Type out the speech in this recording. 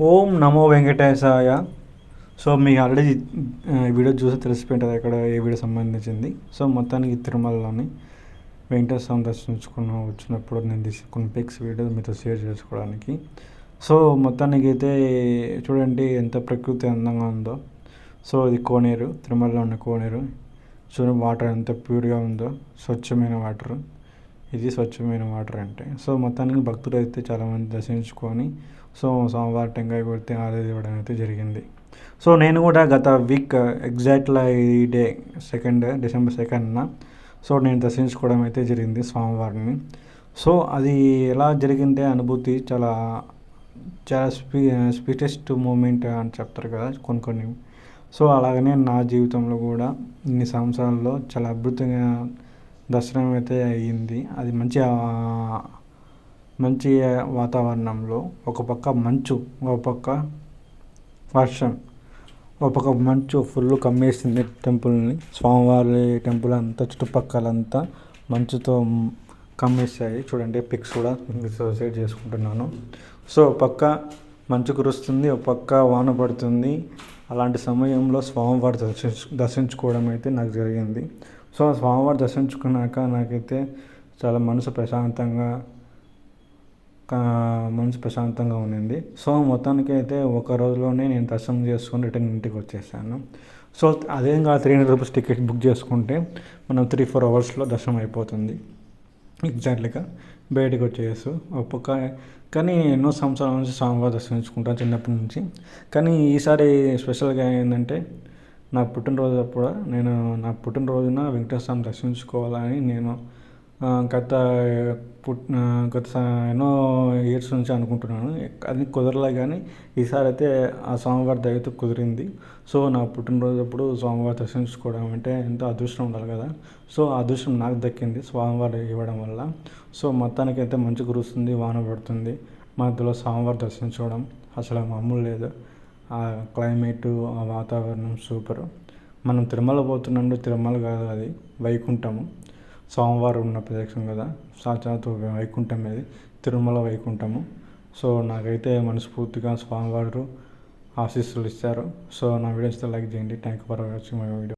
ఓం నమో వెంకటేశాయ. So మీకు already video చూసి తెలిసిపోయింటుంది అక్కడ ఏ వీడియో సంబంధించింది. సో మొత్తానికి తిరుమలలోని వెంకటేశ్వర స్వామి దర్శించుకున్న వచ్చినప్పుడు నేను తీసుకున్న పిక్స్ వీడియో మీతో షేర్ చేసుకోవడానికి. సో మొత్తానికి అయితే చూడండి ఎంత ప్రకృతి అందంగా ఉందో. సో ఇది కోనేరు తిరుమలలో ఉన్న కోనేరు. చూడండి వాటర్ ఎంత ప్యూర్గా ఉందో స్వచ్ఛమైన వాటర్ ఇది స్వచ్ఛమైన వాటర్ అంటే. సో మొత్తానికి భక్తులు అయితే చాలామంది దర్శించుకొని సో సోమవారం టెంకాయ కొడితే ఆరాధి ఇవ్వడం అయితే జరిగింది. సో నేను కూడా గత వీక్ ఎగ్జాక్ట్లా ఈ డే సెకండ్ డిసెంబర్ సెకండ్న సో నేను దర్శించుకోవడం అయితే జరిగింది స్వామివారిని సో అది ఎలా జరిగిందే అనుభూతి చాలా చాలా స్పీ స్వీటెస్ట్ మూమెంట్ అని చెప్తారు కదా కొన్ని కొన్ని. సో అలాగనే నా జీవితంలో కూడా ఇన్ని సంవత్సరాల్లో చాలా అద్భుతంగా దర్శనం అయితే అయ్యింది. అది మంచి మంచి వాతావరణంలో ఒక పక్క మంచు ఒక పక్క వర్షం ఒక పక్క మంచు ఫుల్ కమ్మేసింది టెంపుల్ని. స్వామివారి టెంపుల్ అంతా చుట్టుపక్కలంతా మంచుతో కమ్మేసాయి చూడండి పిక్స్ కూడా సొసైడ్ చేసుకుంటున్నాను. సో పక్క మంచు కురుస్తుంది ఒక పక్క వాన పడుతుంది. అలాంటి సమయంలో స్వామివారి దర్శించు దర్శించుకోవడం అయితే నాకు జరిగింది. సో స్వామివారి దర్శించుకున్నాక నాకైతే చాలా మనసు ప్రశాంతంగా మనసు ప్రశాంతంగా ఉండింది. సో మొత్తానికి అయితే ఒక రోజులోనే నేను దర్శనం చేసుకొని రిటర్న్ ఇంటికి వచ్చేసాను. సో అదేం కాదు three hundred rupees ticket book చేసుకుంటే మనం త్రీ ఫోర్ అవర్స్లో దర్శనం అయిపోతుంది. ఎగ్జాక్ట్లీగా బయటకు వచ్చేసు ఒక్కొక్క కానీ ఎన్నో సంవత్సరాల నుంచి స్వామివారి దర్శించుకుంటాను చిన్నప్పటి నుంచి. కానీ ఈసారి స్పెషల్గా ఏంటంటే నా పుట్టినరోజు అప్పుడు నేను నా పుట్టినరోజున వెంకటేశ్వర స్వామి దర్శించుకోవాలని నేను గత పుట్ గత ఎన్నో ఇయర్స్ నుంచి అనుకుంటున్నాను. అది కుదరలే కానీ ఈసారి అయితే ఆ స్వామివారి దయతో కుదిరింది. సో నా పుట్టినరోజు అప్పుడు స్వామివారి దర్శించుకోవడం అంటే ఎంతో అదృష్టం ఉండాలి కదా. సో ఆ అదృష్టం నాకు దక్కింది స్వామివారి ఇవ్వడం వల్ల. సో మొత్తానికి అయితే మంచి కురుస్తుంది వాన పడుతుంది. మధ్యలో స్వామివారి దర్శించుకోవడం అసలు మామూలు లేదు. ఆ క్లైమేట్ ఆ వాతావరణం సూపర్. మనం తిరుమల పోతున్నాం తిరుమల కాదు అది వైకుంఠము. సోమవారం ఉన్న ప్రదేశం కదా సాక్షాత్ వైకుంఠం అది తిరుమల వైకుంఠము. సో నాకైతే మనస్ఫూర్తిగా స్వామివారు ఆశీస్సులు ఇస్తారు సో నా వీడియోస్ లైక్ చేయండి. Thank you for watching my video.